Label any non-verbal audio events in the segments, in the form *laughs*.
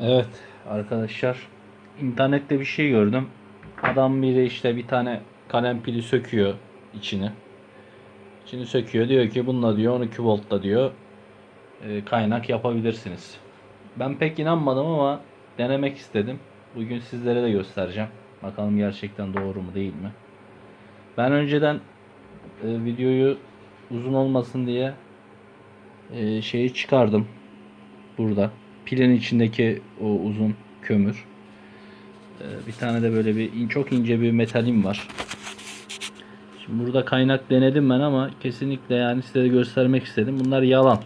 Evet arkadaşlar internette bir şey gördüm. Adam biri işte bir tane kalem pili söküyor içini. İçini söküyor diyor ki bununla diyor 12 voltta diyor e, kaynak yapabilirsiniz. Ben pek inanmadım ama denemek istedim. Bugün sizlere de göstereceğim. Bakalım gerçekten doğru mu değil mi? Ben önceden e, videoyu uzun olmasın diye e, şeyi çıkardım burada. Pilin içindeki o uzun kömür. Ee, bir tane de böyle bir çok ince bir metalim var. Şimdi burada kaynak denedim ben ama kesinlikle yani size de göstermek istedim. Bunlar yalan.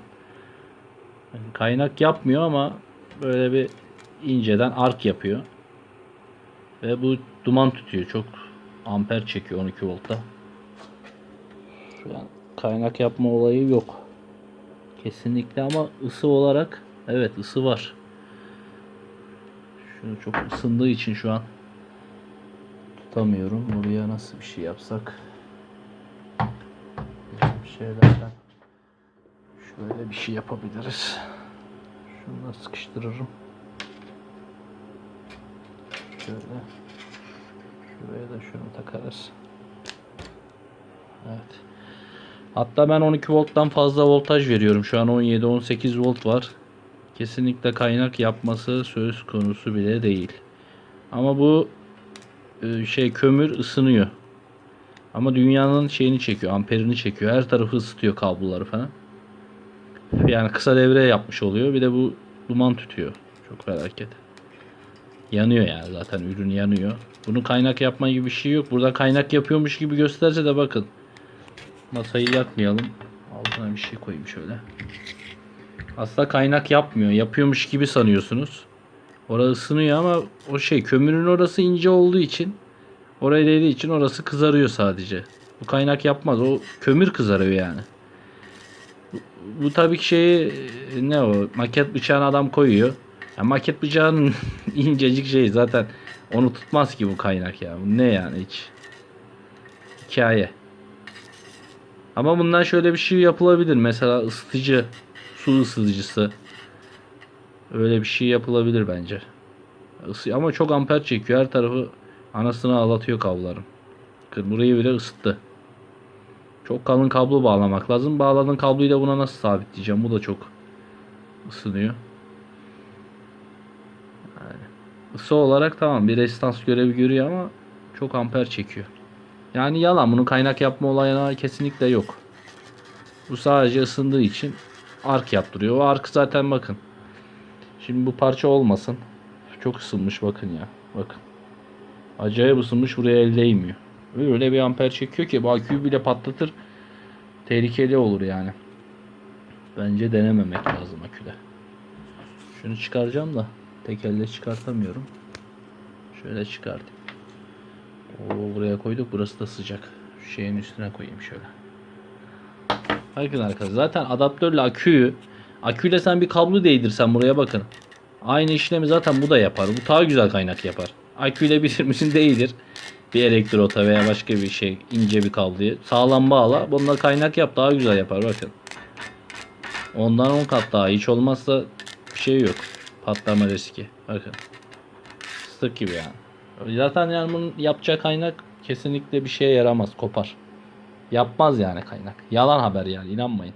Yani kaynak yapmıyor ama böyle bir inceden ark yapıyor. Ve bu duman tutuyor. Çok amper çekiyor 12 voltta. Şu an kaynak yapma olayı yok. Kesinlikle ama ısı olarak evet ısı var. Şunu çok ısındığı için şu an tutamıyorum. Buraya nasıl bir şey yapsak? Bir şeylerden şöyle bir şey yapabiliriz. Şunu da sıkıştırırım. Şöyle. Şuraya da şunu takarız. Evet. Hatta ben 12 volttan fazla voltaj veriyorum. Şu an 17-18 volt var. Kesinlikle kaynak yapması söz konusu bile değil. Ama bu e, şey kömür ısınıyor. Ama dünyanın şeyini çekiyor, amperini çekiyor. Her tarafı ısıtıyor kabloları falan. Yani kısa devre yapmış oluyor. Bir de bu duman tutuyor. Çok felaket. Yanıyor yani zaten ürün yanıyor. Bunu kaynak yapma gibi bir şey yok. Burada kaynak yapıyormuş gibi gösterse de bakın. Masayı yakmayalım. Altına bir şey koyayım şöyle. Aslında kaynak yapmıyor. Yapıyormuş gibi sanıyorsunuz. Orası ısınıyor ama o şey kömürün orası ince olduğu için oraya değdiği için orası kızarıyor sadece. Bu kaynak yapmaz. O kömür kızarıyor yani. Bu, bu tabii ki şeyi ne o maket bıçağını adam koyuyor. Ya maket bıçağının *laughs* incecik şey zaten onu tutmaz ki bu kaynak ya. Bu ne yani hiç. Hikaye. Ama bundan şöyle bir şey yapılabilir. Mesela ısıtıcı, su ısıtıcısı. Öyle bir şey yapılabilir bence. Isı ama çok amper çekiyor. Her tarafı anasını ağlatıyor. Bakın Burayı bile ısıttı. Çok kalın kablo bağlamak lazım. Bağladığın kabloyu da buna nasıl sabitleyeceğim? Bu da çok ısınıyor. Yani ısı olarak tamam bir resistans görevi görüyor ama çok amper çekiyor. Yani yalan bunun kaynak yapma olayına kesinlikle yok. Bu sadece ısındığı için ark yaptırıyor. O ark zaten bakın. Şimdi bu parça olmasın. Çok ısınmış bakın ya. Bakın. Acayip ısınmış buraya el değmiyor. Öyle bir amper çekiyor ki bu aküyü bile patlatır. Tehlikeli olur yani. Bence denememek lazım aküde. Şunu çıkaracağım da tek elle çıkartamıyorum. Şöyle çıkartayım. Oo, buraya koyduk. Burası da sıcak. Şu şeyin üstüne koyayım şöyle. Bakın arkadaşlar zaten adaptörle aküyü aküyle sen bir kablo değdirsen buraya bakın. Aynı işlemi zaten bu da yapar. Bu daha güzel kaynak yapar. Aküyle bir misin değdir. Bir elektrota veya başka bir şey ince bir kabloyu sağlam bağla. Bununla kaynak yap daha güzel yapar bakın. Ondan 10 kat daha hiç olmazsa bir şey yok. Patlama riski. Bakın. Fıstık gibi yani. Zaten yani bunun yapacağı kaynak kesinlikle bir şeye yaramaz. Kopar. Yapmaz yani kaynak. Yalan haber yani inanmayın.